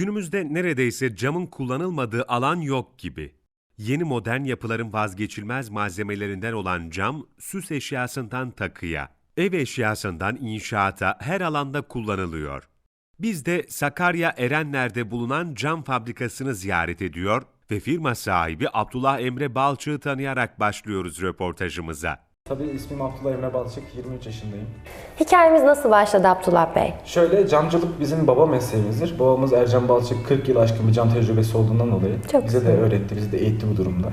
Günümüzde neredeyse camın kullanılmadığı alan yok gibi. Yeni modern yapıların vazgeçilmez malzemelerinden olan cam, süs eşyasından takıya, ev eşyasından inşaata her alanda kullanılıyor. Biz de Sakarya Erenler'de bulunan cam fabrikasını ziyaret ediyor ve firma sahibi Abdullah Emre Balçık'ı tanıyarak başlıyoruz röportajımıza. Tabii ismim Abdullah Emre Balçık, 23 yaşındayım. Hikayemiz nasıl başladı Abdullah Bey? Şöyle camcılık bizim baba mesleğimizdir. Babamız Ercan Balçık 40 yıl aşkın bir cam tecrübesi olduğundan dolayı Çok bize güzel. de öğretti, bizi de eğitti bu durumda.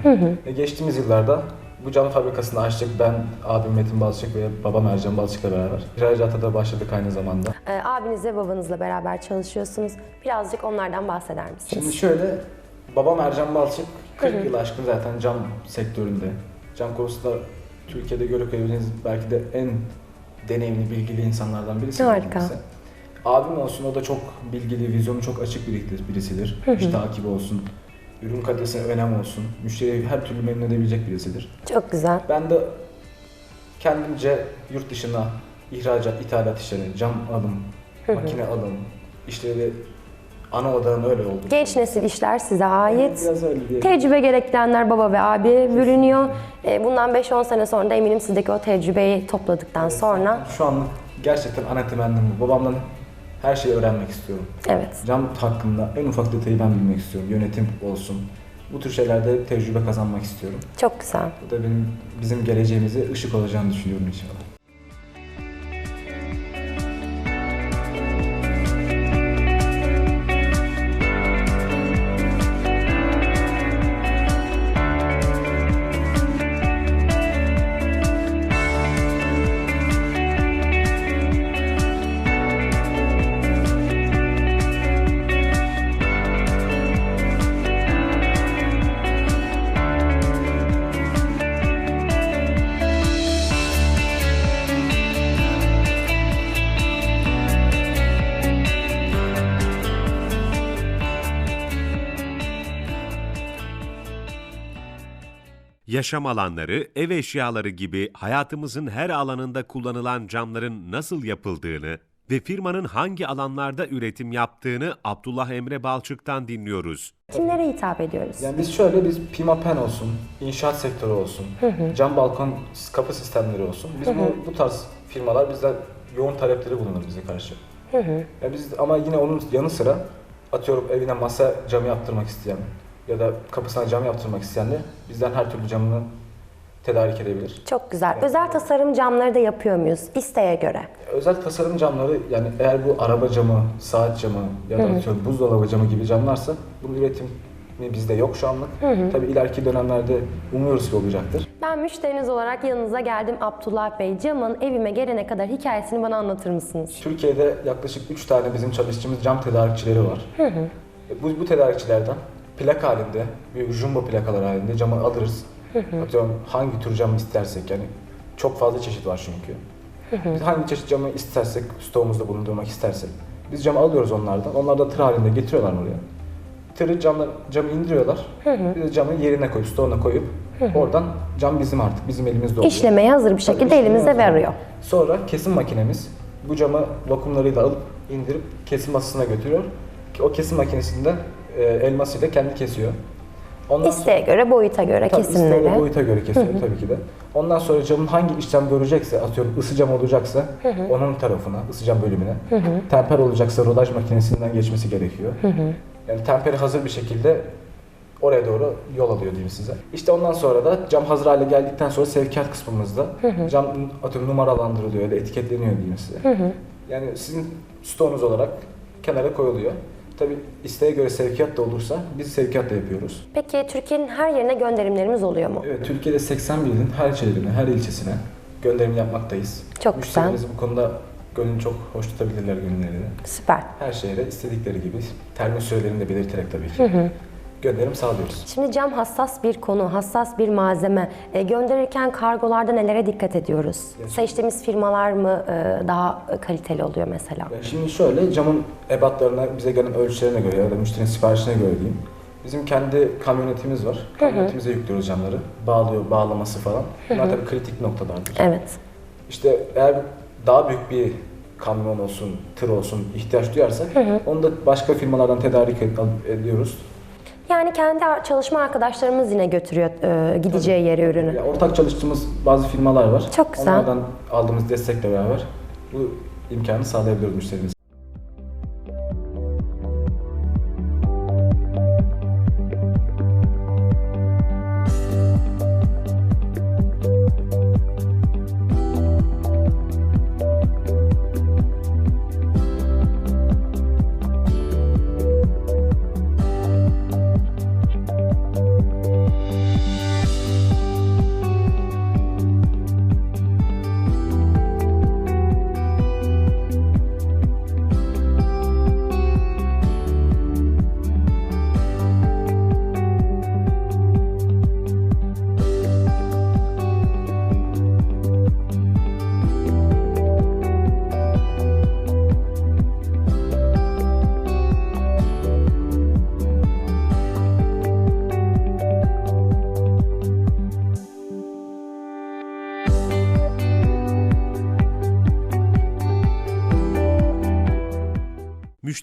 Ve geçtiğimiz yıllarda bu cam fabrikasını açtık. Ben, abim Metin Balçık ve babam Ercan Balçık'la beraber. İhracata da başladık aynı zamanda. Ee, abiniz ve babanızla beraber çalışıyorsunuz. Birazcık onlardan bahseder misiniz? Şimdi şöyle, babam Ercan Balçık 40 yıl aşkın zaten cam sektöründe. Cam konusunda Türkiye'de görebileceğiniz belki de en deneyimli, bilgili insanlardan birisi. Harika. kendisi. Abim olsun o da çok bilgili, vizyonu çok açık birisi- birisidir. İş takibi olsun, ürün kalitesine önem olsun, müşteriyi her türlü memnun edebilecek birisidir. Çok güzel. Ben de kendimce yurt dışına ihracat, ithalat işleri, cam alım, makine alım, işleri ana odağım öyle oldu. Genç nesil işler size ait. Biraz öyle diyelim. Tecrübe gerektirenler baba ve abi bürünüyor. Ee, Bundan 5-10 sene sonra da eminim sizdeki o tecrübeyi topladıktan sonra Şu anlık gerçekten ana temennim bu. Babamdan her şeyi öğrenmek istiyorum. evet Cam hakkında en ufak detayı ben bilmek istiyorum. Yönetim olsun. Bu tür şeylerde tecrübe kazanmak istiyorum. çok güzel. Bu da benim bizim geleceğimize ışık olacağını düşünüyorum inşallah. Yaşam alanları, ev eşyaları gibi hayatımızın her alanında kullanılan camların nasıl yapıldığını ve firmanın hangi alanlarda üretim yaptığını Abdullah Emre Balçık'tan dinliyoruz. Kimlere hitap ediyoruz? Yani biz şöyle biz Pimapen olsun, inşaat sektörü olsun, cam balkon kapı sistemleri olsun. Biz bu, bu tarz firmalar bizden yoğun talepleri bulunur bize karşı. Ya biz ama yine onun yanı sıra atıyorum evine masa camı yaptırmak isteyen ya da kapısına cam yaptırmak isteyen de bizden her türlü camını tedarik edebilir. Çok güzel. Özel tasarım camları da yapıyor muyuz? İsteğe göre. Özel tasarım camları yani eğer bu araba camı, saat camı ya da atıyorum buzdolabı camı gibi camlarsa bunun üretimi bizde yok şu anlık. Tabii ileriki dönemlerde umuyoruz ki olacaktır. Ben müşteriniz olarak yanınıza geldim Abdullah Bey. Camın evime gelene kadar hikayesini bana anlatır mısınız? Türkiye'de yaklaşık 3 tane bizim çalıştığımız cam tedarikçileri var. Bu, bu tedarikçilerden plak halinde, bir jumbo plakalar halinde camı alırız. Atıyorum hangi tür camı istersek yani çok fazla çeşit var çünkü. Biz hangi çeşit camı istersek, stoğumuzda bulundurmak istersek. Biz camı alıyoruz onlardan. Onlar da tır halinde getiriyorlar oraya. Tırı camı, camı indiriyorlar. Biz de camı yerine koyup, stoğuna koyup oradan cam bizim artık, bizim elimizde oluyor. İşlemeye hazır bir Tabii şekilde işlemeye elimizde veriyor. Sonra kesim makinemiz bu camı lokumlarıyla alıp indirip kesim masasına götürüyor. O kesim makinesinde e, elmasıyla kendi kesiyor. Ondan İsteğe göre, boyuta göre Tabii isteğe ve kesimleri. boyuta göre kesiyor tabii ki de. Ondan sonra camın hangi işlem görecekse, atıyorum ısı cam olacaksa onun tarafına, ısı cam bölümüne, temper olacaksa rodaj makinesinden geçmesi gerekiyor. Yani temperi hazır bir şekilde oraya doğru yol alıyor diyeyim size. İşte ondan sonra da cam hazır hale geldikten sonra sevkiyat kısmımızda cam atıyorum numaralandırılıyor ya da etiketleniyor diyeyim size. Yani sizin stoğunuz olarak kenara koyuluyor. Tabii isteğe göre sevkiyat da olursa biz sevkiyat da yapıyoruz. Peki Türkiye'nin her yerine gönderimlerimiz oluyor mu? Evet, Türkiye'de 81 ilin her şehrine, her ilçesine gönderim yapmaktayız. Çok güzel. Müşterilerimiz bu konuda gönlünü çok hoş tutabilirler gönüllerini. Süper. Her şehre istedikleri gibi termin sürelerini de belirterek tabii ki gönderim sağlıyoruz. Şimdi cam hassas bir konu, hassas bir malzeme. E, gönderirken kargolarda nelere dikkat ediyoruz? Seçtiğimiz firmalar mı e, daha kaliteli oluyor mesela? Ya şimdi şöyle camın ebatlarına, bize gelen ölçülerine göre ya da müşterinin siparişine göre diyeyim. Bizim kendi kamyonetimiz var. Kamyonetimize yüklüyoruz camları. Bağlıyor, bağlaması falan. Bunlar tabii kritik noktalardır. Evet. İşte eğer daha büyük bir kamyon olsun, tır olsun ihtiyaç duyarsak onu da başka firmalardan tedarik ediyoruz. Yani kendi çalışma arkadaşlarımız yine götürüyor e, gideceği yere ürünü. Ya ortak çalıştığımız bazı firmalar var. Çok güzel. Onlardan aldığımız destekle beraber bu imkanı sağlayabiliyoruz müşterimize.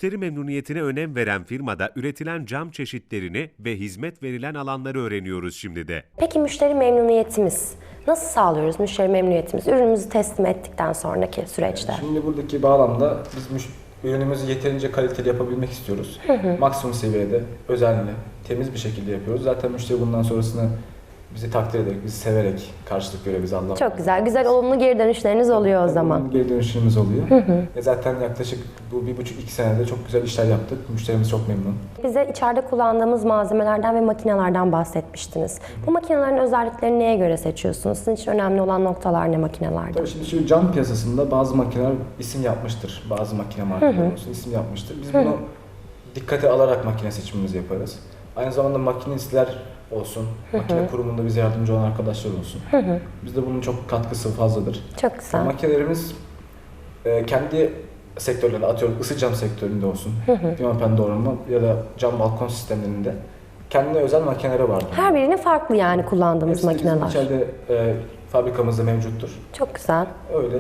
Müşteri memnuniyetine önem veren firmada üretilen cam çeşitlerini ve hizmet verilen alanları öğreniyoruz şimdi de. Peki müşteri memnuniyetimiz nasıl sağlıyoruz müşteri memnuniyetimizi ürünümüzü teslim ettikten sonraki süreçte? Şimdi buradaki bağlamda biz müş- ürünümüzü yeterince kaliteli yapabilmek istiyoruz. Maksimum seviyede, özenli, temiz bir şekilde yapıyoruz. Zaten müşteri bundan sonrasını bizi takdir ederek, bizi severek karşılık görüyor bize Allah. Çok güzel. Güzel olumlu geri dönüşleriniz oluyor o zaman. Bunun Geri dönüşümüz oluyor. E zaten yaklaşık bu bir buçuk iki senede çok güzel işler yaptık. Müşterimiz çok memnun. Bize içeride kullandığımız malzemelerden ve makinelerden bahsetmiştiniz. Bu makinelerin özelliklerini neye göre seçiyorsunuz? Sizin için önemli olan noktalar ne makinelerde? Tabii şimdi şu cam piyasasında bazı makineler isim yapmıştır. Bazı makine markaları isim yapmıştır. Biz bunu dikkate alarak makine seçimimizi yaparız. Aynı zamanda makinistler olsun, makine kurumunda bize yardımcı olan arkadaşlar olsun. Bizde bunun çok katkısı fazladır. Çok güzel. Makinelerimiz e, kendi sektörlerinde atıyorum ısı cam sektöründe olsun, pimapen doğrama ya da cam balkon sistemlerinde kendine özel makineleri vardır. Her birinin farklı yani kullandığımız Hepsi makineler. içeride e, fabrikamızda mevcuttur. Çok güzel. Öyle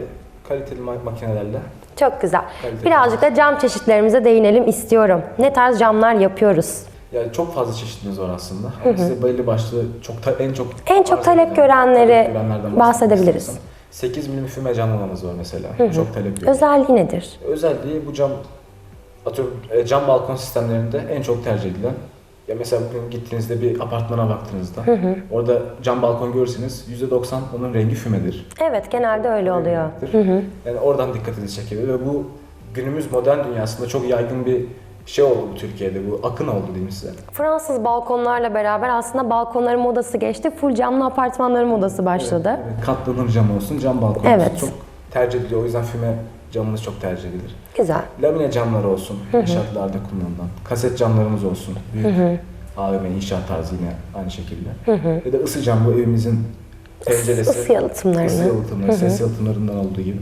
kaliteli ma- makinelerle Çok güzel. Kaliteli. Birazcık da cam çeşitlerimize değinelim istiyorum. Ne tarz camlar yapıyoruz? Yani çok fazla çeşitimiz var aslında. Ama size belli başlı çok ta- en çok En çok talep edilen- görenleri talep bahsedebiliriz. istersem, 8 milim füme camlamamız var mesela. Bu Çok talep görüyor. Özelliği nedir? Özelliği bu cam atıyorum e, cam balkon sistemlerinde en çok tercih edilen ya mesela bugün gittiğinizde bir apartmana baktığınızda orada cam balkon görürseniz %90 onun rengi fümedir. Evet genelde öyle oluyor. Yani oradan dikkatinizi çekebilir ve bu günümüz modern dünyasında çok yaygın bir şey oldu bu Türkiye'de. Bu akın oldu diyeyim size. Fransız balkonlarla beraber aslında balkonların modası geçti. Full camlı apartmanların modası başladı. Evet, katlanır cam olsun, cam balkon Evet. olsun. Çok tercih ediliyor. O yüzden füme camımız çok tercih edilir. Güzel. Lamine camları olsun, inşaatlarda kullanılan. Kaset camlarımız olsun. Büyük AVM inşaat tarzı yine aynı şekilde. Ya da ısı cam bu evimizin penceresi. Isı yalıtımlarını. Isı yalıtımları, ses yalıtımlarından olduğu gibi.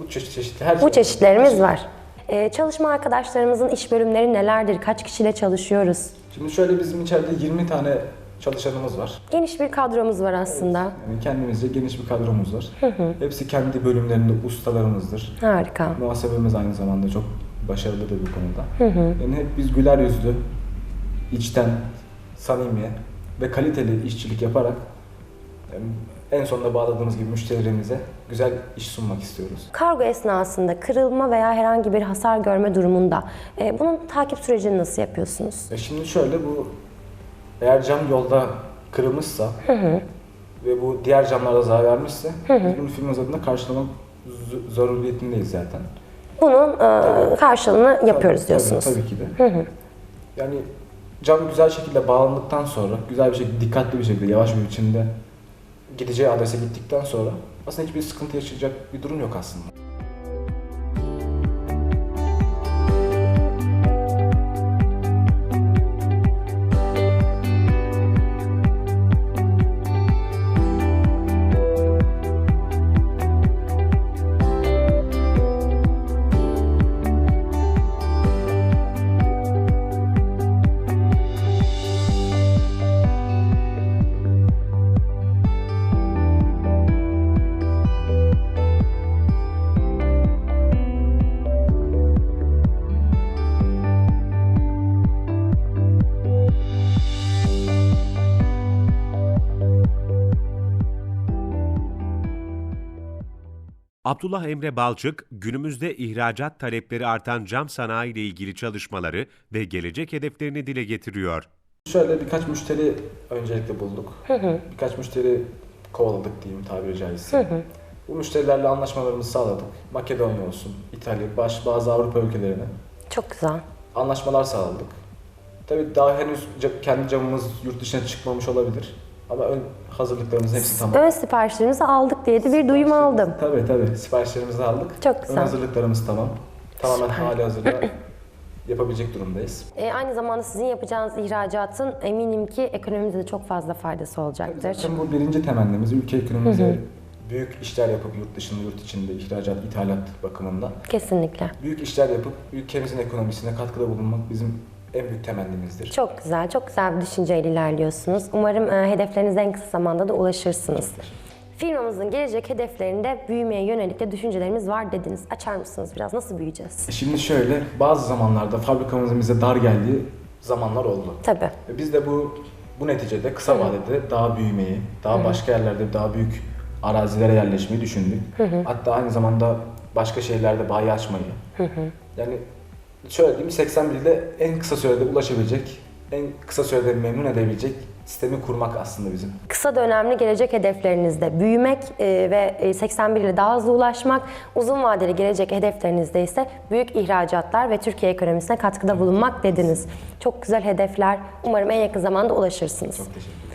Bu çeşit çeşitli her Bu şey- çeşitlerimiz var. Ee, çalışma arkadaşlarımızın iş bölümleri nelerdir? Kaç kişiyle çalışıyoruz? Şimdi şöyle bizim içeride 20 tane çalışanımız var. Geniş bir kadromuz var aslında. Yani kendimizce geniş bir kadromuz var. Hepsi kendi bölümlerinde ustalarımızdır. Harika. Muhasebemiz aynı zamanda çok başarılıdır bu konuda. Yani hep biz güler yüzlü, içten, samimi ve kaliteli işçilik yaparak en sonunda bağladığımız gibi müşterilerimize güzel iş sunmak istiyoruz. Kargo esnasında kırılma veya herhangi bir hasar görme durumunda e, bunun takip sürecini nasıl yapıyorsunuz? E şimdi şöyle bu eğer cam yolda kırılmışsa ve bu diğer camlara zarar vermişse biz bunu firmamız adına karşılamak z- zorunluluyetindeyiz zaten. Bunun e, karşılığını yapıyoruz Tabii, diyorsunuz. Tabii, tabii ki de. Yani cam güzel şekilde bağlandıktan sonra, güzel bir şekilde, dikkatli bir şekilde, yavaş bir biçimde gideceği adrese gittikten sonra aslında hiçbir sıkıntı yaşayacak bir durum yok aslında. Abdullah Emre Balçık, günümüzde ihracat talepleri artan cam sanayi ile ilgili çalışmaları ve gelecek hedeflerini dile getiriyor. Şöyle birkaç müşteri öncelikle bulduk. Birkaç müşteri kovaladık diyeyim tabiri caizse. Bu müşterilerle anlaşmalarımızı sağladık. Makedonya olsun, İtalya, baş, bazı Avrupa ülkelerine Çok güzel. anlaşmalar sağladık. Tabii daha henüz kendi camımız yurt dışına çıkmamış olabilir. Ama ön hazırlıklarımız hepsi tamam. Ön siparişlerimizi aldık diye de bir duyum aldım. Tabii tabii siparişlerimizi aldık. Çok Ön güzel. hazırlıklarımız tamam. Tamamen hali hazırda yapabilecek durumdayız. E, aynı zamanda sizin yapacağınız ihracatın eminim ki ekonomimize de çok fazla faydası olacaktır. Zaten bu birinci temennimiz ülke ekonomimize büyük işler yapıp yurt dışında, yurt içinde ihracat, ithalat bakımından Kesinlikle. büyük işler yapıp ülkemizin ekonomisine katkıda bulunmak bizim en büyük temennimizdir. Çok güzel, çok güzel bir düşünceyle ilerliyorsunuz. Umarım e, hedeflerinize en kısa zamanda da ulaşırsınız. Firmamızın gelecek hedeflerinde büyümeye yönelik de düşüncelerimiz var dediniz. Açar mısınız biraz? Nasıl büyüyeceğiz? E Şimdi şöyle, bazı zamanlarda fabrikamızın bize dar geldiği zamanlar oldu. Tabii. Ve Biz de bu bu neticede kısa vadede daha büyümeyi, daha başka yerlerde daha büyük arazilere yerleşmeyi düşündük. Hatta aynı zamanda başka şehirlerde bayi açmayı. Yani şöyle diyeyim 81'de en kısa sürede ulaşabilecek, en kısa sürede memnun edebilecek sistemi kurmak aslında bizim. Kısa dönemli gelecek hedeflerinizde büyümek e, ve e, 81 ile daha hızlı ulaşmak, uzun vadeli gelecek hedeflerinizde ise büyük ihracatlar ve Türkiye ekonomisine katkıda bulunmak dediniz. Çok güzel hedefler. Umarım en yakın zamanda ulaşırsınız. Çok teşekkür ederim.